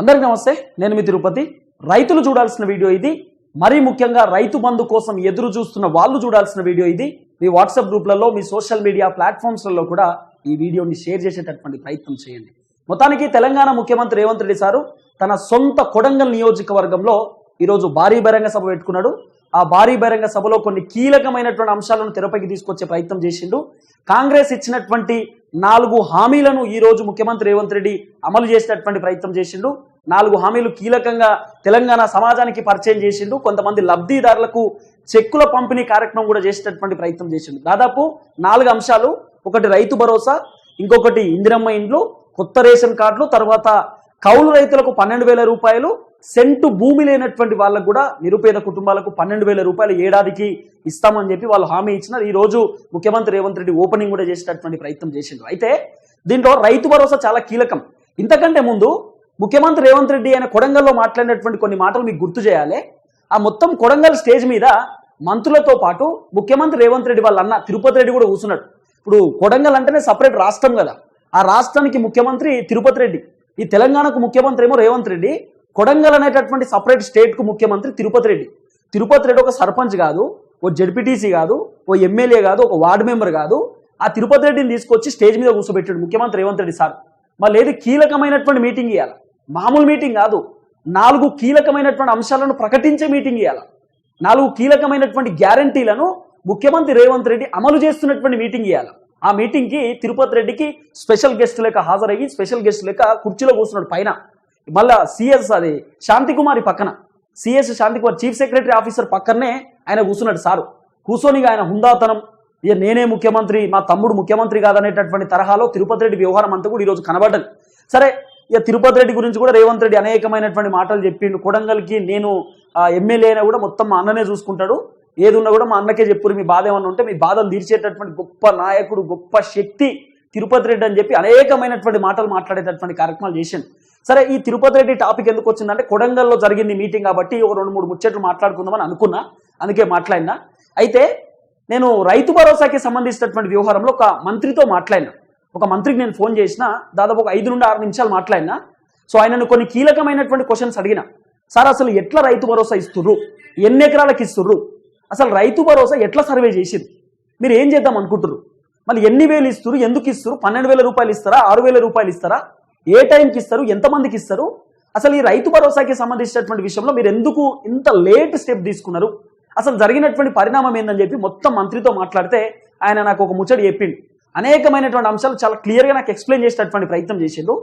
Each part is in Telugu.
అందరికీ నమస్తే నేను మీ తిరుపతి. రైతులు చూడాల్సిన వీడియో ఇది. మరీ ముఖ్యంగా రైతు బంధు కోసం ఎదురు చూస్తున్న వాళ్ళు చూడాల్సిన వీడియో ఇది. మీ వాట్సాప్ గ్రూప్లలో మీ సోషల్ మీడియా ప్లాట్ఫామ్స్లలో కూడా ఈ వీడియోని షేర్ చేసేటటువంటి ప్రయత్నం చేయండి. మొత్తానికి తెలంగాణ ముఖ్యమంత్రి రేవంత్ రెడ్డి సారు తన సొంత కొడంగల్ నియోజకవర్గంలో ఈరోజు భారీ బహిరంగ సభ పెట్టుకున్నాడు. ఆ భారీ బహిరంగ సభలో కొన్ని కీలకమైనటువంటి అంశాలను తెరపైకి తీసుకొచ్చే ప్రయత్నం చేసిండు. కాంగ్రెస్ ఇచ్చినటువంటి నాలుగు హామీలను ఈరోజు ముఖ్యమంత్రి రేవంత్ రెడ్డి అమలు చేసినటువంటి ప్రయత్నం చేసిండు. నాలుగు హామీలు కీలకంగా తెలంగాణ సమాజానికి పరిచయం చేసిండు. కొంతమంది లబ్ధిదారులకు చెక్కుల పంపిణీ కార్యక్రమం కూడా చేసేటటువంటి ప్రయత్నం చేసిండు. దాదాపు నాలుగు అంశాలు. ఒకటి రైతు భరోసా ఇంకొకటి ఇందిరమ్మ ఇండ్లు కొత్త రేషన్ కార్డులు తర్వాత కౌలు రైతులకు పన్నెండు వేల రూపాయలు సెంటు భూమి లేనటువంటి వాళ్ళకు కూడా నిరుపేద కుటుంబాలకు పన్నెండు వేల రూపాయలు ఏడాదికి ఇస్తామని చెప్పి వాళ్ళు హామీ ఇచ్చినారు. ఈ రోజు ముఖ్యమంత్రి రేవంత్ రెడ్డి ఓపెనింగ్ కూడా చేసేటటువంటి ప్రయత్నం చేసిండ్రు. అయితే దీంట్లో రైతు భరోసా చాలా కీలకం. ఇంతకంటే ముందు ముఖ్యమంత్రి రేవంత్ రెడ్డి ఆయన కొడంగల్లో మాట్లాడినటువంటి కొన్ని మాటలు మీకు గుర్తు చేయాలి. ఆ మొత్తం కొడంగల్ స్టేజ్ మీద మంత్రులతో పాటు ముఖ్యమంత్రి రేవంత్ రెడ్డి వాళ్ళ అన్న తిరుపతి రెడ్డి కూడా కూర్చున్నాడు. ఇప్పుడు కొడంగల్ అంటేనే సపరేట్ రాష్ట్రం కదా. ఆ రాష్ట్రానికి ముఖ్యమంత్రి తిరుపతి రెడ్డి. ఈ తెలంగాణకు ముఖ్యమంత్రి ఏమో రేవంత్ రెడ్డి. కొడంగల్ అనేటటువంటి సపరేట్ స్టేట్కు ముఖ్యమంత్రి తిరుపతి రెడ్డి. తిరుపతి రెడ్డి ఒక సర్పంచ్ కాదు ఓ జడ్పీటీసీ కాదు ఓ ఎమ్మెల్యే కాదు ఒక వార్డు మెంబర్ కాదు. ఆ తిరుపతి రెడ్డిని తీసుకొచ్చి స్టేజ్ మీద కూర్చోబెట్టాడు ముఖ్యమంత్రి రేవంత్ రెడ్డి సార్. మళ్ళీ ఏది కీలకమైనటువంటి మీటింగ్ ఇవ్వాలి మామూలు మీటింగ్ కాదు. నాలుగు కీలకమైనటువంటి అంశాలను ప్రకటించే మీటింగ్ ఇవ్వాలి నాలుగు కీలకమైనటువంటి గ్యారంటీలను ముఖ్యమంత్రి రేవంత్ రెడ్డి అమలు చేస్తున్నటువంటి మీటింగ్ ఇవ్వాలి ఆ మీటింగ్కి తిరుపతి రెడ్డికి స్పెషల్ గెస్ట్ లెక్క హాజరయ్యి స్పెషల్ గెస్ట్ లెక్క కుర్చీలో కూర్చున్నాడు పైన. మళ్ళా సిఎస్ అది శాంతికుమారి పక్కన. CS Shantikumar chief secretary officer పక్కనే ఆయన కూర్చున్నాడు సారు. కూర్చొని ఆయన హుందాతనం. ఇక నేనే ముఖ్యమంత్రి మా తమ్ముడు ముఖ్యమంత్రి కాదనేటటువంటి తరహాలో తిరుపతి రెడ్డి వ్యవహారం అంతా కూడా ఈరోజు కనబడ్డది. సరే ఇక తిరుపతి రెడ్డి గురించి కూడా రేవంత్ రెడ్డి అనేకమైనటువంటి మాటలు చెప్పిండు. కొడంగల్కి నేను ఎమ్మెల్యే అయినా కూడా మొత్తం మా అన్ననే చూసుకుంటాడు. ఏది ఉన్నా కూడా మా అన్నకే చెప్పురు. మీ బాధ ఏమన్నా ఉంటే మీ బాధలు తీర్చేటటువంటి గొప్ప నాయకుడు గొప్ప శక్తి తిరుపతి రెడ్డి అని చెప్పి అనేకమైనటువంటి మాటలు మాట్లాడేటటువంటి కార్యక్రమాలు చేశాను సరే ఈ తిరుపతి రెడ్డి టాపిక్ ఎందుకు వచ్చిందంటే కొడంగల్లో జరిగింది మీటింగ్ కాబట్టి ఒక రెండు మూడు ముచ్చట్లు మాట్లాడుకుందామని అనుకున్నా అందుకే మాట్లాడినా. అయితే నేను రైతు భరోసాకి సంబంధించినటువంటి వ్యవహారంలో ఒక మంత్రితో మాట్లాడినా. ఒక మంత్రికి నేను ఫోన్ చేసిన దాదాపు ఒక ఐదు నుండి ఆరు నిమిషాలు మాట్లాడినా. సో ఆయనను కొన్ని కీలకమైనటువంటి క్వశ్చన్స్ అడిగిన. సార్ అసలు ఎట్లా రైతు భరోసా ఇస్తుర్రు? ఎన్ని ఎకరాలకు ఇస్తుర్రు? అసలు రైతు భరోసా ఎట్లా సర్వే చేసింది? మీరు ఏం చేద్దాం అనుకుంటున్నారు మళ్ళీ ఎన్ని వేలు ఇస్తారు ఎందుకు ఇస్తారు పన్నెండు వేల రూపాయలు ఇస్తారా? ఆరు వేల రూపాయలు ఇస్తారా? ఏ టైంకి ఇస్తారు? ఎంతమందికి ఇస్తారు? అసలు ఈ రైతు భరోసాకి సంబంధించినటువంటి విషయంలో మీరు ఎందుకు ఇంత లేట్ స్టెప్ తీసుకున్నారు? అసలు జరిగినటువంటి పరిణామం ఏందని చెప్పి మొత్తం మంత్రితో మాట్లాడితే ఆయన నాకు ఒక ముచ్చడి చెప్పిండు. అనేకమైనటువంటి అంశాలు చాలా క్లియర్గా నాకు ఎక్స్ప్లెయిన్ చేసేటటువంటి ప్రయత్నం చేసిండు.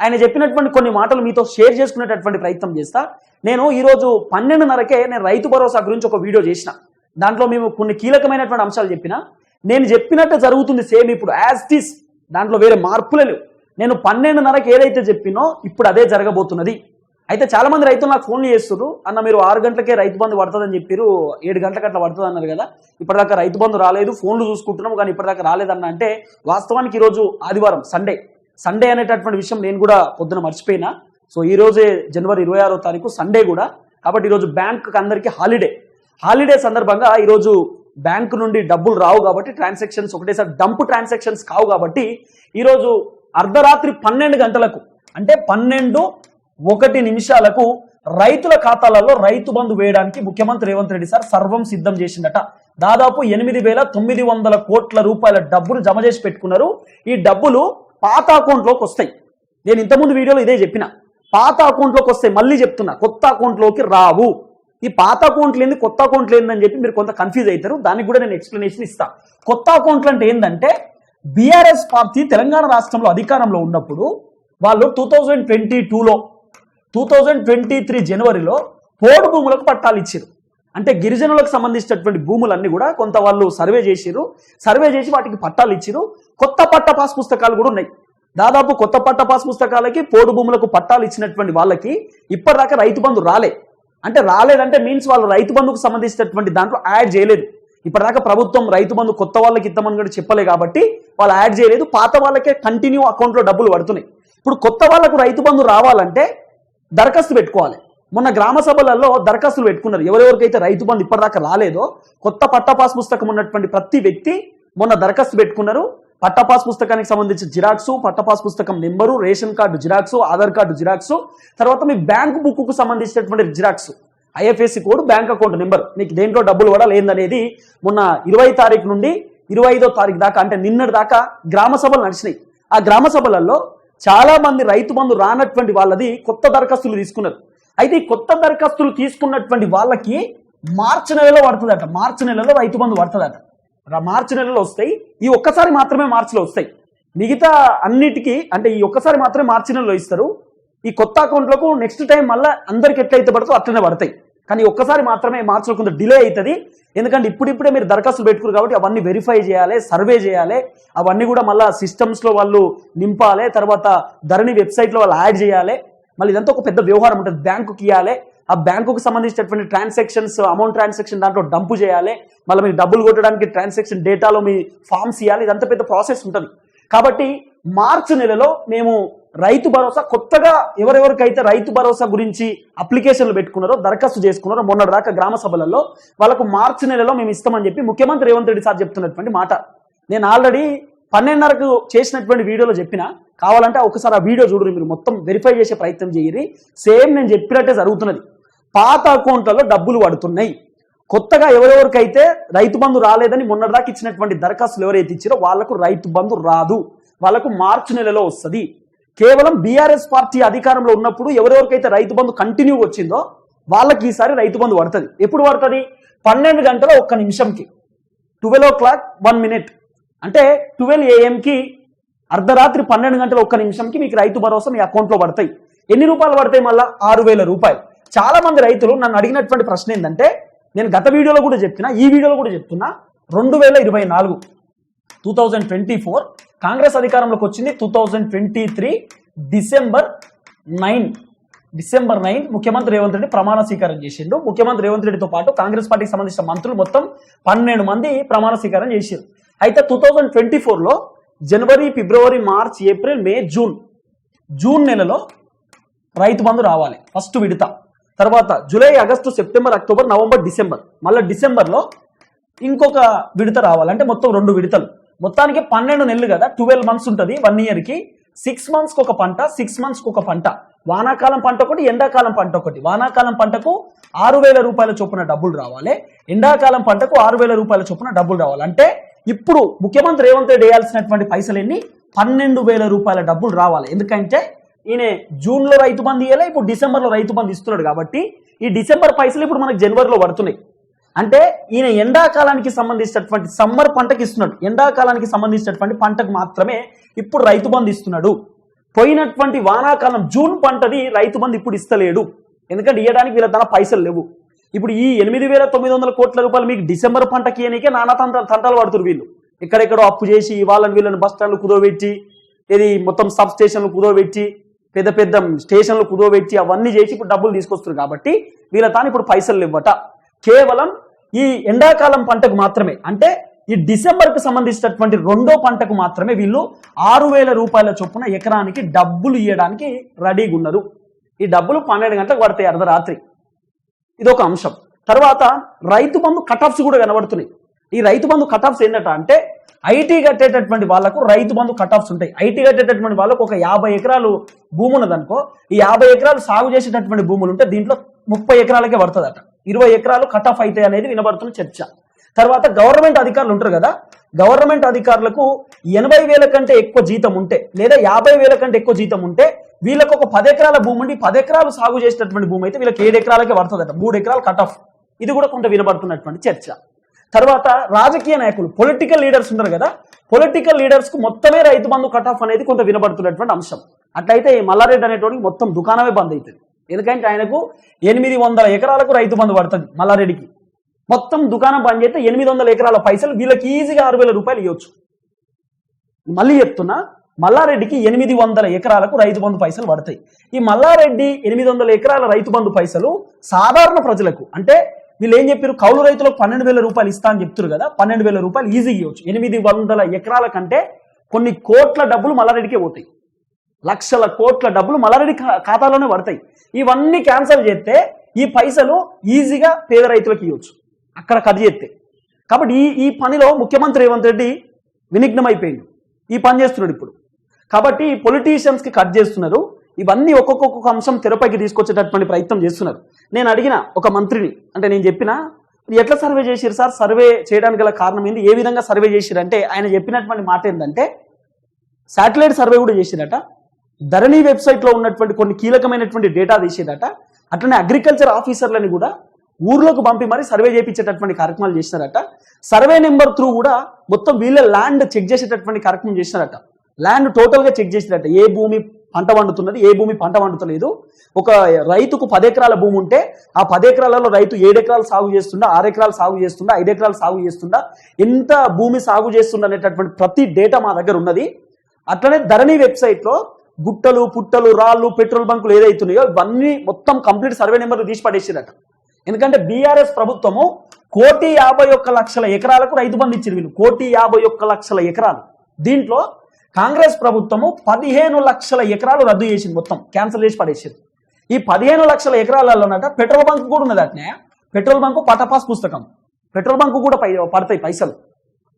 ఆయన చెప్పినటువంటి కొన్ని మాటలు మీతో షేర్ చేసుకునేటటువంటి ప్రయత్నం చేస్తా. నేను ఈరోజు పన్నెండున్నరకే నేను రైతు భరోసా గురించి ఒక వీడియో చేసిన. దాంట్లో మేము కొన్ని కీలకమైనటువంటి అంశాలు చెప్పిన. నేను చెప్పినట్టు జరుగుతుంది సేమ్ ఇప్పుడు యాజ్ టీస్ దాంట్లో వేరే మార్పులే లేవు. నేను పన్నెండున్నరకి ఏదైతే చెప్పినో ఇప్పుడు అదే జరగబోతున్నది. అయితే చాలా మంది రైతులు నాకు ఫోన్లు చేస్తున్నారు అన్న మీరు ఆరు గంటలకే రైతు బంధు పడుతుందని చెప్పారు ఏడు గంటలకు అట్లా పడుతుంది అన్నారు కదా. ఇప్పటిదాకా రైతు బంధు రాలేదు. ఫోన్లు చూసుకుంటున్నాం. కానీ ఇప్పటిదాకా రాలేదన్న అంటే వాస్తవానికి ఈరోజు ఆదివారం సండే. సండే అనేటటువంటి విషయం నేను కూడా పొద్దున మర్చిపోయినా. సో ఈ రోజే జనవరి ఇరవై ఆరో తారీఖు సండే కూడా. కాబట్టి ఈరోజు బ్యాంకు అందరికీ హాలిడే. హాలిడే సందర్భంగా ఈరోజు బ్యాంకు నుండి డబ్బులు రావు కాబట్టి ట్రాన్సాక్షన్స్ ఒకటేసారి డంప్ ట్రాన్సాక్షన్స్ కావు కాబట్టి ఈరోజు అర్ధరాత్రి పన్నెండు గంటలకు అంటే పన్నెండు ఒకటి నిమిషాలకు రైతుల ఖాతాలలో రైతు బంధు వేయడానికి ముఖ్యమంత్రి రేవంత్ రెడ్డి సార్ సర్వం సిద్ధం చేసిందట దాదాపు ఎనిమిది వేల తొమ్మిది వందల కోట్ల రూపాయల డబ్బులు జమ చేసి పెట్టుకున్నారు. ఈ డబ్బులు పాత అకౌంట్లోకి వస్తాయి. నేను ఇంతకుముందు వీడియోలో ఇదే చెప్పిన. పాత అకౌంట్లోకి వస్తాయి మళ్ళీ చెప్తున్నా. కొత్త అకౌంట్లోకి రావు. ఈ పాత అకౌంట్లు ఏంది కొత్త అకౌంట్లు ఏందని చెప్పి మీరు కొంత కన్ఫ్యూజ్ అవుతారు. దానికి కూడా నేను ఎక్స్ప్లెనేషన్ ఇస్తాను కొత్త అకౌంట్లు అంటే ఏంటంటే బీఆర్ఎస్ పార్టీ తెలంగాణ రాష్ట్రంలో అధికారంలో ఉన్నప్పుడు వాళ్ళు టూ థౌజండ్ ట్వంటీ టూలో టూ థౌజండ్ ట్వంటీ త్రీ జనవరిలో పోడు భూములకు పట్టాలు ఇచ్చారు. అంటే గిరిజనులకు సంబంధించినటువంటి భూములన్నీ కూడా కొంత వాళ్ళు సర్వే చేసిరు సర్వే చేసి వాటికి పట్టాలు ఇచ్చిరు. కొత్త పట్ట పాస్ పుస్తకాలు కూడా ఉన్నాయి. దాదాపు కొత్త పట్ట పాస్ పుస్తకాలకి పోడు భూములకు పట్టాలు ఇచ్చినటువంటి వాళ్ళకి ఇప్పటిదాకా రైతు బంధు రాలే. అంటే రాలేదంటే మీన్స్ వాళ్ళు రైతు బంధుకు సంబంధించినటువంటి దాంట్లో యాడ్ చేయలేదు. ఇప్పటిదాకా ప్రభుత్వం రైతు బంధు కొత్త వాళ్ళకి ఇద్దామని కూడా చెప్పలే కాబట్టి వాళ్ళు యాడ్ చేయలేదు. పాత వాళ్ళకే కంటిన్యూ అకౌంట్లో డబ్బులు పడుతున్నాయి. ఇప్పుడు కొత్త వాళ్ళకు రైతు బంధు రావాలంటే దరఖాస్తు పెట్టుకోవాలి. మొన్న గ్రామ సభలలో దరఖాస్తులు పెట్టుకున్నారు. ఎవరెవరికైతే రైతు బంధు ఇప్పటిదాకా రాలేదో కొత్త పట్టపాస్ పుస్తకం ఉన్నటువంటి ప్రతి వ్యక్తి మొన్న దరఖాస్తు పెట్టుకున్నారు. పట్టపాస్ పుస్తకానికి సంబంధించిన జిరాక్స్ పట్టపాస్ పుస్తకం number ration card xerox Aadhaar card xerox తర్వాత మీ బ్యాంక్ బుక్కు సంబంధించినటువంటి xerox. IFSC code bank account number. నీకు దేంట్లో డబ్బులు కూడా లేదనేది మొన్న ఇరవై తారీఖు నుండి ఇరవై ఐదో తారీఖు దాకా అంటే నిన్నటి దాకా గ్రామ సభలు నడిచినాయి. ఆ గ్రామ సభలలో చాలా మంది రైతు బంధు రానటువంటి వాళ్ళది కొత్త దరఖాస్తులు తీసుకున్నారు. అయితే ఈ కొత్త దరఖాస్తులు తీసుకున్నటువంటి వాళ్ళకి మార్చి నెలలో పడుతుందట మార్చి నెలలో రైతు బంధు పడుతుందట. మార్చి నెలలో వస్తాయి ఈ ఒక్కసారి మాత్రమే మార్చిలో వస్తాయి. మిగతా అన్నిటికీ అంటే ఈ ఒక్కసారి మాత్రమే మార్చి నెలలో ఇస్తారు. ఈ కొత్త అకౌంట్లకు నెక్స్ట్ టైం మళ్ళీ అందరికి ఎట్లయితే పడుతుందో అట్లనే పడతాయి. కానీ ఒక్కసారి మాత్రమే మార్చిలో కొంత డిలే అవుతుంది ఎందుకంటే ఇప్పుడిప్పుడే మీరు దరఖాస్తులు పెట్టుకురు కాబట్టి అవన్నీ వెరిఫై చేయాలి సర్వే చేయాలి. అవన్నీ కూడా మళ్ళీ సిస్టమ్స్లో వాళ్ళు నింపాలి తర్వాత ధరణి వెబ్సైట్లో వాళ్ళు యాడ్ చేయాలి. మళ్ళీ ఇదంతా ఒక పెద్ద వ్యవహారం ఉంటుంది. బ్యాంకుకి ఇవ్వాలి ఆ బ్యాంకుకు సంబంధించినటువంటి ట్రాన్సాక్షన్స్ అమౌంట్ ట్రాన్సాక్షన్ దాంట్లో డంపు చేయాలి. మళ్ళీ మీకు డబ్బులు కొట్టడానికి ట్రాన్సాక్షన్ డేటాలో మీ ఫామ్స్ ఇవ్వాలి ఇదంతా పెద్ద ప్రాసెస్ ఉంటుంది. కాబట్టి మార్చి నెలలో మేము రైతు భరోసా కొత్తగా ఎవరెవరికైతే రైతు భరోసా గురించి అప్లికేషన్లు పెట్టుకున్నారో దరఖాస్తు చేసుకున్నారో మొన్నటి దాకా గ్రామ సభలలో వాళ్ళకు మార్చి నెలలో మేము ఇస్తామని చెప్పి ముఖ్యమంత్రి రేవంత్ రెడ్డి సార్ చెప్తున్నటువంటి మాట. నేను ఆల్రెడీ పన్నెండున్నరకు చేసినటువంటి వీడియోలో చెప్పిన కావాలంటే ఒకసారి ఆ వీడియో చూడరు మీరు మొత్తం వెరిఫై చేసే ప్రయత్నం చేయరు. సేమ్ నేను చెప్పినట్టే జరుగుతున్నది. పాత అకౌంట్లలో డబ్బులు పడుతున్నాయి. కొత్తగా ఎవరెవరికైతే రైతు బంధు రాలేదని మొన్నటిదాకా ఇచ్చినటువంటి దరఖాస్తులు ఎవరైతే ఇచ్చారో వాళ్ళకు రైతు బంధు రాదు. వాళ్ళకు మార్చి నెలలో వస్తుంది. కేవలం బీఆర్ఎస్ పార్టీ అధికారంలో ఉన్నప్పుడు ఎవరెవరికైతే రైతు బంధు కంటిన్యూ వచ్చిందో వాళ్ళకి ఈసారి రైతు బంధు పడుతుంది. ఎప్పుడు పడుతుంది? పన్నెండు గంటల ఒక్క నిమిషంకి. Twelve o'clock one minute అంటే ట్వెల్వ్ ఏఎంకి అర్ధరాత్రి పన్నెండు గంటల ఒక్క నిమిషంకి మీకు రైతు భరోసా మీ అకౌంట్లో పడతాయి. ఎన్ని రూపాయలు పడతాయి మళ్ళా? ఆరు వేల రూపాయలు. చాలా మంది రైతులు నన్ను అడిగినటువంటి ప్రశ్న ఏంటంటే నేను గత వీడియోలో కూడా చెప్తున్నా ఈ వీడియోలో కూడా చెప్తున్నా రెండు వేల ఇరవై నాలుగు two thousand twenty four Congress అధికారంలోకి వచ్చింది two thousand twenty three December nine December nine ముఖ్యమంత్రి రేవంత్ రెడ్డి ప్రమాణ స్వీకారం చేసిండు. ముఖ్యమంత్రి రేవంత్ రెడ్డితో పాటు కాంగ్రెస్ పార్టీకి సంబంధించిన మంత్రులు మొత్తం పన్నెండు మంది ప్రమాణ స్వీకారం చేశారు అయితే టూ థౌజండ్ ట్వంటీ ఫోర్లో జనవరి ఫిబ్రవరి March April May June. June నెలలో రైతు బంధు రావాలి. ఫస్ట్ విడత. తర్వాత July August September October November December. మళ్ళీ డిసెంబర్లో ఇంకొక విడత రావాలి. అంటే మొత్తం రెండు విడతలు. మొత్తానికి పన్నెండు నెలలు కదా ట్వెల్వ్ మంత్స్ ఉంటుంది వన్ ఇయర్కి సిక్స్ మంత్స్కి ఒక పంట సిక్స్ మంత్స్కి ఒక పంట. వానాకాలం పంట ఒకటి ఎండాకాలం పంట ఒకటి. వానాకాలం పంటకు ఆరు వేల రూపాయల చొప్పున డబ్బులు రావాలి. ఎండాకాలం పంటకు ఆరు వేల రూపాయల చొప్పున డబ్బులు రావాలి. అంటే ఇప్పుడు ముఖ్యమంత్రి రేవంత్ రెడ్డి వేయాల్సినటువంటి పైసలు ఎన్ని పన్నెండు వేల రూపాయల డబ్బులు రావాలి. ఎందుకంటే ఈయన జూన్లో రైతు బంధు ఇవ్వలే ఇప్పుడు డిసెంబర్లో రైతు బంధు ఇస్తున్నాడు కాబట్టి ఈ డిసెంబర్ పైసలు ఇప్పుడు మనకు జనవరిలో పడుతున్నాయి. అంటే ఈయన ఎండాకాలానికి సంబంధించినటువంటి సమ్మర్ పంటకి ఇస్తున్నాడు. ఎండాకాలానికి సంబంధించినటువంటి పంటకు మాత్రమే ఇప్పుడు రైతు బంధు ఇస్తున్నాడు. పోయినటువంటి వానాకాలం జూన్ పంటది రైతు బంధు ఇప్పుడు ఇస్తలేడు. ఎందుకంటే ఇవ్వడానికి వీళ్ళ తన పైసలు లేవు. ఇప్పుడు ఈ ఎనిమిది వేల తొమ్మిది వందల కోట్ల రూపాయలు మీకు డిసెంబర్ పంటకి ఇయనికే నానా తంటాలు తంటాలు పడుతున్నారు వీళ్ళు. ఎక్కడెక్కడో అప్పు చేసి వాళ్ళని వీళ్ళని బస్ స్టాండ్లు కుదోబెట్టి ఇది మొత్తం సబ్ స్టేషన్లు కుదోబెట్టి పెద్ద పెద్ద స్టేషన్లు కుదోబెట్టి అవన్నీ చేసి ఇప్పుడు డబ్బులు తీసుకొస్తున్నారు కాబట్టి వీళ్ళ తాను ఇప్పుడు పైసలు ఇవ్వట కేవలం ఈ ఎండాకాలం పంటకు మాత్రమే అంటే ఈ డిసెంబర్కు సంబంధించినటువంటి రెండో పంటకు మాత్రమే వీళ్ళు ఆరు వేల రూపాయల చొప్పున ఎకరానికి డబ్బులు ఇవ్వడానికి రెడీగా ఉన్నారు ఈ డబ్బులు పన్నెండు గంటలకు పడతాయి అర్ధరాత్రి. ఇది ఒక అంశం. తర్వాత రైతు బంధు కటాఫ్స్ కూడా కనబడుతున్నాయి. ఈ రైతు బంధు కటాఫ్స్ ఏంటంట అంటే ఐటీ కట్టేటటువంటి వాళ్ళకు రైతు బంధు కటాఫ్స్ ఉంటాయి. ఐటీ కట్టేటటువంటి వాళ్ళకు ఒక యాభై ఎకరాలు భూమి ఉన్నదనుకో ఈ యాభై ఎకరాలు సాగు చేసేటటువంటి భూములు ఉంటే దీంట్లో ముప్పై ఎకరాలకే పడుతుందట. ఇరవై ఎకరాలు కట్ ఆఫ్ అవుతాయి అనేది వినబడుతున్న చర్చ. తర్వాత గవర్నమెంట్ అధికారులు ఉంటారు కదా గవర్నమెంట్ అధికారులకు ఎనభై వేల కంటే ఎక్కువ జీతం ఉంటే లేదా యాభై వేల కంటే ఎక్కువ జీతం ఉంటే వీళ్ళకు ఒక పది ఎకరాల భూమి ఉండి పది ఎకరాలు సాగు చేసేటటువంటి భూమి అయితే వీళ్ళకి ఏడు ఎకరాలకే పడుతుందట మూడు ఎకరాలు కట్ ఆఫ్ ఇది కూడా కొంత వినబడుతున్నటువంటి చర్చ. తర్వాత రాజకీయ నాయకులు పొలిటికల్ లీడర్స్ ఉన్నారు కదా పొలిటికల్ లీడర్స్కు మొత్తమే రైతు బంధు కట్ ఆఫ్ అనేది కొంత వినబడుతున్నటువంటి అంశం. అట్లయితే ఈ మల్లారెడ్డి అనేటువంటి మొత్తం దుకాణమే బంద్ అవుతుంది ఎందుకంటే ఆయనకు ఎనిమిది వందల ఎకరాలకు రైతు బంధు పడుతుంది మల్లారెడ్డికి. మొత్తం దుకాణం పనిచేస్తే ఎనిమిది వందల ఎకరాల పైసలు వీళ్ళకి ఈజీగా ఆరు వేల రూపాయలు ఇవ్వచ్చు. మళ్ళీ చెప్తున్నా మల్లారెడ్డికి ఎనిమిది వందల ఎకరాలకు రైతు బంధు పైసలు పడతాయి. ఈ మల్లారెడ్డి ఎనిమిది వందల ఎకరాల రైతు బంధు పైసలు సాధారణ ప్రజలకు అంటే వీళ్ళు ఏం చెప్పారు కౌలు రైతులకు పన్నెండు వేల రూపాయలు ఇస్తా అని చెప్తారు కదా పన్నెండు వేల రూపాయలు ఈజీగా ఇవ్వచ్చు. ఎనిమిది వందల ఎకరాల కంటే కొన్ని కోట్ల డబ్బులు మల్లారెడ్డికే పోతాయి. లక్షల కోట్ల డబ్బులు మలారెడ్డి ఖాతాలోనే పడతాయి. ఇవన్నీ క్యాన్సల్ చేస్తే ఈ పైసలు ఈజీగా పేద రైతులకు ఇవ్వచ్చు అక్కడ కట్ చేస్తే. కాబట్టి ఈ ఈ పనిలో ముఖ్యమంత్రి రేవంత్ రెడ్డి వినిఘ్నమైపోయింది ఈ పని చేస్తున్నాడు ఇప్పుడు. కాబట్టి ఈ కి కట్ చేస్తున్నారు. ఇవన్నీ ఒక్కొక్క అంశం తెరపైకి తీసుకొచ్చేటటువంటి ప్రయత్నం చేస్తున్నారు. నేను అడిగిన ఒక మంత్రిని అంటే నేను చెప్పిన ఎట్లా సర్వే చేసిరు సార్? సర్వే చేయడానికి గల కారణం ఏంది? ఏ విధంగా సర్వే చేసిరు అంటే ఆయన చెప్పినటువంటి మాట ఏంటంటే శాటిలైట్ సర్వే కూడా చేసిరట ధరణి వెబ్సైట్లో ఉన్నటువంటి కొన్ని కీలకమైనటువంటి డేటా తీసేదట. అట్లనే అగ్రికల్చర్ ఆఫీసర్లని కూడా ఊర్లోకి పంపి మరి సర్వే చేయించేటటువంటి కార్యక్రమాలు చేసినారట. సర్వే నెంబర్ త్రూ కూడా మొత్తం వీళ్ళ ల్యాండ్ చెక్ చేసేటటువంటి కార్యక్రమం చేసినారట. ల్యాండ్ టోటల్గా చెక్ చేసినట్ట ఏ భూమి పంట వండుతున్నది ఏ భూమి పంట వండుతలేదు ఒక రైతుకు పది ఎకరాల భూమి ఉంటే ఆ పది ఎకరాలలో రైతు ఏడెకరాలు సాగు చేస్తుండా ఆరు ఎకరాలు సాగు చేస్తుండా ఐదు ఎకరాలు సాగు చేస్తుండా ఎంత భూమి సాగు చేస్తుండ అనేటటువంటి ప్రతి డేటా మా దగ్గర ఉన్నది. అట్లనే ధరణి వెబ్సైట్లో గుట్టలు పుట్టలు రాళ్ళు పెట్రోల్ బంకులు ఏదైతున్నాయో ఇవన్నీ మొత్తం కంప్లీట్ సర్వే నెంబర్లు తీసి పడేసిరట. ఎందుకంటే బీఆర్ఎస్ ప్రభుత్వము కోటి యాభై ఒక్క లక్షల ఎకరాలకు రైతు బంధు ఇచ్చింది వీళ్ళు. కోటి యాభై ఒక్క లక్షల ఎకరాలు. దీంట్లో కాంగ్రెస్ ప్రభుత్వము పదిహేను లక్షల ఎకరాలు రద్దు చేసింది మొత్తం. క్యాన్సిల్ చేసి పడేసింది ఈ పదిహేను లక్షల ఎకరాలలోనట పెట్రోల్ బంక్ కూడా ఉన్నది అట్నే. పెట్రోల్ బంకు పటపాస్ పుస్తకం. పెట్రోల్ బంకు కూడా పై పడతాయి పైసలు.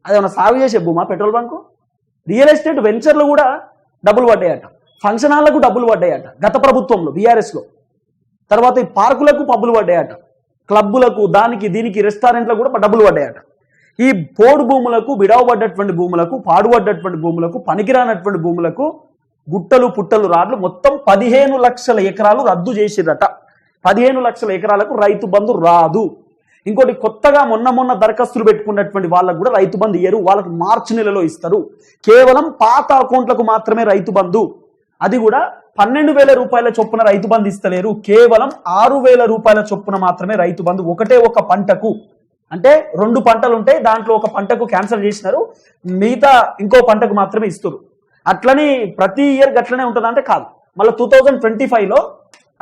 అదేమన్నా సాగు చేసే భూమా పెట్రోల్ బంకు? రియల్ ఎస్టేట్ వెంచర్లు కూడా డబ్బులు పడ్డాయట. ఫంక్షన్ హాల్లకు డబ్బులు పడ్డాయట గత ప్రభుత్వంలో బీఆర్ఎస్లో తర్వాత ఈ పార్కులకు పబ్బులు పడ్డాయట. క్లబ్బులకు దానికి దీనికి రెస్టారెంట్లకు కూడా డబ్బులు పడ్డాయట. ఈ పోడు భూములకు విడవబడ్డటువంటి భూములకు పాడుబడ్డటువంటి భూములకు పనికిరానటువంటి భూములకు గుట్టలు పుట్టలు రాడ్లు మొత్తం పదిహేను లక్షల ఎకరాలు రద్దు చేసిరట పదిహేను లక్షల ఎకరాలకు రైతు బంధు రాదు. ఇంకోటి కొత్తగా మొన్న మొన్న దరఖాస్తులు పెట్టుకున్నటువంటి వాళ్ళకు కూడా రైతు బంధు ఇయ్యరు. వాళ్ళకి మార్చి నెలలో ఇస్తారు. కేవలం పాత అకౌంట్లకు మాత్రమే రైతు బంధు. అది కూడా పన్నెండు వేల రూపాయల చొప్పున రైతు బంధు ఇస్తలేరు. కేవలం ఆరు వేల రూపాయల చొప్పున మాత్రమే రైతు బంధు ఒకటే ఒక పంటకు. అంటే రెండు పంటలు ఉంటాయి దాంట్లో ఒక పంటకు క్యాన్సిల్ చేసినారు. మిగతా ఇంకో పంటకు మాత్రమే ఇస్తారు అట్లని ప్రతి ఇయర్ గట్లనే ఉంటుంది అంటే కాదు. మళ్ళీ టూ థౌజండ్ ట్వంటీ ఫైవ్లో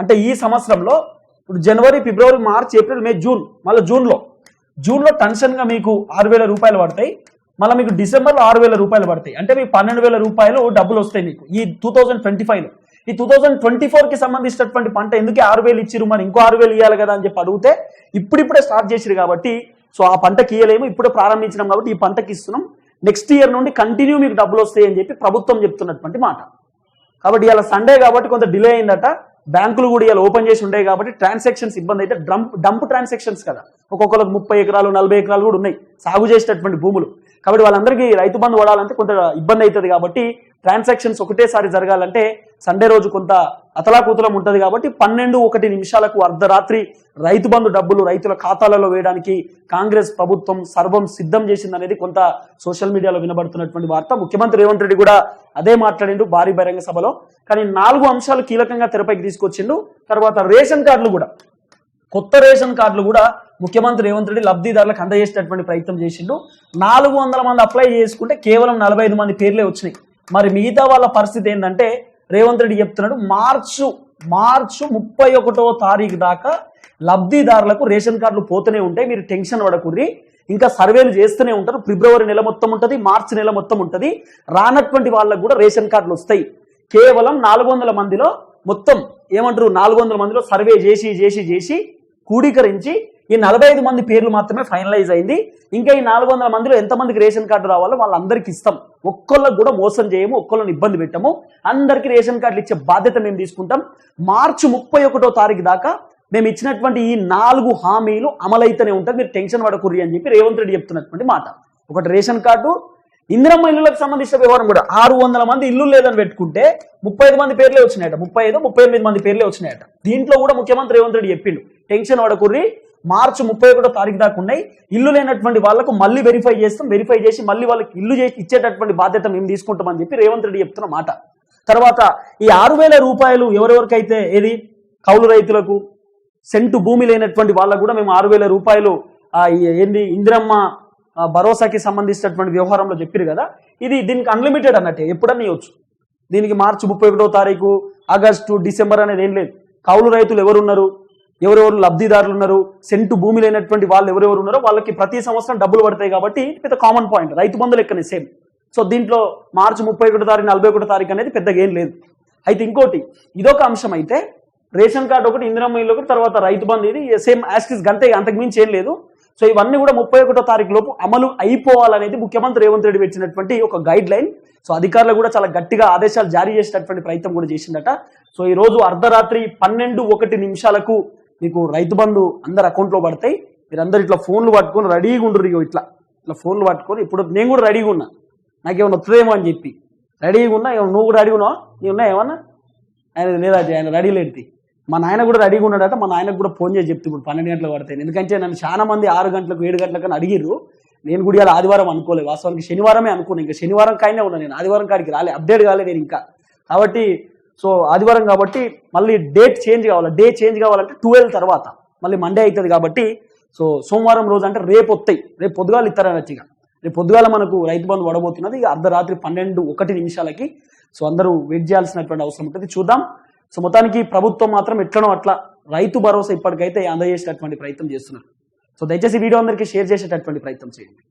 అంటే ఈ సంవత్సరంలో ఇప్పుడు జనవరి ఫిబ్రవరి మార్చ్ ఏప్రిల్ మే జూన్ మళ్ళీ జూన్లో. జూన్లో టెన్షన్గా మీకు ఆరు వేల రూపాయలు పడతాయి. మళ్ళీ మీకు డిసెంబర్లో ఆరు వేల రూపాయలు పడతాయి. అంటే మీకు పన్నెండు వేల రూపాయలు డబ్బులు వస్తాయి మీకు. ఈ టూ థౌజండ్ ట్వంటీ ఫైవ్లో ఈ టూ థౌజండ్ ట్వంటీ ఫోర్కి సంబంధించినటువంటి పంట ఎందుకే ఆరు వేలు ఇచ్చిరు మరి ఇంకో ఆరు వేలు ఇవ్వాలి కదా అని చెప్పి అడిగితే ఇప్పుడిప్పుడే స్టార్ట్ చేసిరు కాబట్టి సో ఆ పంటకి ఇవ్వలేము ఇప్పుడే ప్రారంభించినాం కాబట్టి ఈ పంటకి ఇస్తున్నాం. నెక్స్ట్ ఇయర్ నుండి కంటిన్యూ మీకు డబ్బులు వస్తాయి అని చెప్పి ప్రభుత్వం చెప్తున్నటువంటి మాట. కాబట్టి ఇలా సండే కాబట్టి కొంత డిలే అయిందట. బ్యాంకులు కూడా ఇలా ఓపెన్ చేసి ఉండే కాబట్టి ట్రాన్సాక్షన్స్ ఇబ్బంది అయితే డంప్ డంప్ ట్రాన్సాక్షన్స్ కదా. ఒక్కొక్కరికి ముప్పై ఎకరాలు నలభై ఎకరాలు కూడా ఉన్నాయి. సాగు చేసేటటువంటి భూములు. కాబట్టి వాళ్ళందరికీ రైతు బంధు పడాలంటే కొంత ఇబ్బంది అవుతుంది కాబట్టి ట్రాన్సాక్షన్స్ ఒకటేసారి జరగాలంటే సండే రోజు కొంత అతలాకుతలం ఉంటుంది కాబట్టి పన్నెండు ఒకటి నిమిషాలకు అర్ధరాత్రి రైతు బంధు డబ్బులు రైతుల ఖాతాలలో వేయడానికి కాంగ్రెస్ ప్రభుత్వం సర్వం సిద్ధం చేసిందనేది కొంత సోషల్ మీడియాలో వినబడుతున్నటువంటి వార్త. ముఖ్యమంత్రి రేవంత్ రెడ్డి కూడా అదే మాట్లాడిండు భారీ బహిరంగ సభలో. కానీ నాలుగు అంశాలు కీలకంగా తెరపైకి తీసుకొచ్చిండు. తర్వాత రేషన్ కార్డులు కూడా కొత్త రేషన్ కార్డులు కూడా ముఖ్యమంత్రి రేవంత్ రెడ్డి లబ్ధిదారులకు అందజేసేటటువంటి ప్రయత్నం చేసిండు. నాలుగు వందల మంది అప్లై చేసుకుంటే కేవలం నలభై ఐదు మంది పేర్లే వచ్చినాయి. మరి మిగతా వాళ్ళ పరిస్థితి ఏంటంటే రేవంత్ రెడ్డి చెప్తున్నాడు మార్చు మార్చు ముప్పై ఒకటో తారీఖు దాకా లబ్ధిదారులకు రేషన్ కార్డులు పోతూనే ఉంటాయి. మీరు టెన్షన్ పడకుర్రి ఇంకా సర్వేలు చేస్తూనే ఉంటారు. ఫిబ్రవరి నెల మొత్తం ఉంటుంది మార్చి నెల మొత్తం ఉంటుంది. రానటువంటి వాళ్ళకు కూడా రేషన్ కార్డులు వస్తాయి. కేవలం నాలుగు వందల మందిలో మొత్తం ఏమంటారు? నాలుగు వందల మందిలో సర్వే చేసి చేసి చేసి కూడీకరించి ఈ నలభై ఐదు మంది పేర్లు మాత్రమే ఫైనలైజ్ అయింది. ఇంకా ఈ నాలుగు వందల మందిలో ఎంతమందికి రేషన్ కార్డు రావాలో వాళ్ళందరికీ ఇస్తాం. ఒక్కళ్ళకు కూడా మోసం చేయము ఒక్కళ్ళని ఇబ్బంది పెట్టము. అందరికీ రేషన్ కార్డులు ఇచ్చే బాధ్యత మేము తీసుకుంటాం. మార్చి ముప్పై ఒకటో తారీఖు దాకా మేము ఇచ్చినటువంటి ఈ నాలుగు హామీలు అమలైతేనే ఉంటుంది మీరు టెన్షన్ పడకూరి అని చెప్పి రేవంత్ రెడ్డి చెప్తున్నటువంటి మాట. ఒకటి రేషన్ కార్డు ఇందిరమ్మ ఇల్లులకు సంబంధించిన వ్యవహారం కూడా ఆరు వందల మంది ఇల్లు లేదని పెట్టుకుంటే ముప్పై ఐదు మంది పేర్లే వచ్చినాయట. ముప్పై ఐదు ముప్పై ఎనిమిది మంది పేర్లే వచ్చినాయట. దీంట్లో కూడా ముఖ్యమంత్రి రేవంత్ రెడ్డి చెప్పిండు. టెన్షన్ పడకుర్రి. మార్చి ముప్పై ఒకటో తారీఖు దాకా ఉన్నాయి. ఇల్లు లేనటువంటి వాళ్ళకు మళ్ళీ వెరిఫై చేస్తాం. వెరిఫై చేసి మళ్ళీ వాళ్ళకి ఇల్లు చేసి ఇచ్చేటటువంటి బాధ్యత మేము తీసుకుంటామని చెప్పి రేవంత్ రెడ్డి చెప్తున్న మాట. తర్వాత ఈ ఆరు వేల రూపాయలు ఎవరెవరికైతే ఏది? కౌలు రైతులకు సెంటు భూమి లేనటువంటి వాళ్ళకు కూడా మేము ఆరు వేల రూపాయలు ఏంది? ఇందిరమ్మ భరోసాకి సంబంధించినటువంటి వ్యవహారంలో చెప్పారు కదా. ఇది దీనికి అన్లిమిటెడ్ అన్నట్టే. ఎప్పుడన్నా ఇవ్వచ్చు. దీనికి మార్చి ముప్పై ఒకటో తారీఖు ఆగస్టు డిసెంబర్ అనేది ఏం లేదు. కౌలు రైతులు ఎవరున్నారు? ఎవరెవరు లబ్ధిదారులు ఉన్నారు సెంటు భూమి లేనటువంటి వాళ్ళు ఎవరెవరు ఉన్నారో వాళ్ళకి ప్రతి సంవత్సరం డబ్బులు పడతాయి కాబట్టి పెద్ద కామన్ పాయింట్ రైతు బంధు లెక్కనే సేమ్ సో దీంట్లో మార్చి ముప్పై ఒకటో తారీఖు నలభై ఒకటో తారీఖు అనేది పెద్దగా ఏం లేదు. అయితే ఇంకోటి ఇదొక అంశం అయితే రేషన్ కార్డు ఒకటి ఇందిరమ్మ ఇల్లు ఒకటి తర్వాత రైతు బంధు ఇది సేమ్ యాస్టిస్ గంతే అంతకు మించి ఏం లేదు. సో ఇవన్నీ కూడా ముప్పై ఒకటో తారీఖు లోపు అమలు అయిపోవాలనేది ముఖ్యమంత్రి రేవంత్ రెడ్డి పెట్టినటువంటి ఒక గైడ్ లైన్ సో అధికారులు కూడా చాలా గట్టిగా ఆదేశాలు జారీ చేసినటువంటి ప్రయత్నం కూడా చేసిందట. సో ఈ రోజు అర్ధరాత్రి పన్నెండు ఒకటి నిమిషాలకు మీకు రైతు బంధు అందరు అకౌంట్లో పడతాయి. మీరు అందరు ఇట్లా ఫోన్లు పట్టుకొని రెడీగా ఉండరు ఇగో ఇట్లా. ఇట్లా ఫోన్లు పట్టుకొని ఇప్పుడు నేను కూడా రెడీగా ఉన్నా. నాకేమన్నా వస్తుందేమో అని చెప్పి. రెడీగా ఉన్నా ఏమన్నా నువ్వు కూడా రెడీగా ఉన్నావు? నీ ఉన్నా ఏమన్నా? ఆయన లేదా ఆయన రెడీ లేంటి మా నాయన కూడా రెడీగా ఉన్నాడట మా నాయనకు కూడా ఫోన్ చేసి చెప్తే ఇప్పుడు పన్నెండు గంటలకు పడతాయి ఎందుకంటే నన్ను చాలా మంది ఆరు గంటలకు ఏడు గంటలకు అడిగిర్రు. నేను కూడా ఇలా ఆదివారం అనుకోలేదు. వాస్తవానికి శనివారమే అనుకున్నాను ఇంకా శనివారం కాయనే ఉన్నాను నేను. ఆదివారం కాడికి రాలే. అప్డేట్ కాలేదు నేను ఇంకా. కాబట్టి సో ఆదివారం కాబట్టి మళ్ళీ డేట్ చేంజ్ కావాలి? డే చేంజ్ కావాలంటే ట్వెల్వ్ తర్వాత. మళ్ళీ మండే అవుతుంది కాబట్టి సో సోమవారం రోజు అంటే రేపు వస్తాయి. రేపు పొద్దుగాలు ఇస్తారనొచ్చు ఇక. రేపు పొద్దుగాల మనకు రైతు బంధు పడబోతున్నది అర్ధరాత్రి పన్నెండు ఒకటి నిమిషాలకి. సో అందరూ వెయిట్ చేయాల్సినటువంటి అవసరం ఉంటుంది. చూద్దాం. సో మొత్తానికి ప్రభుత్వం మాత్రం ఎట్లనో అట్లా రైతు భరోసా ఇప్పటికైతే అందజేసేటటువంటి ప్రయత్నం చేస్తున్నారు. సో దయచేసి వీడియో అందరికీ షేర్ చేసేటటువంటి ప్రయత్నం చేయండి.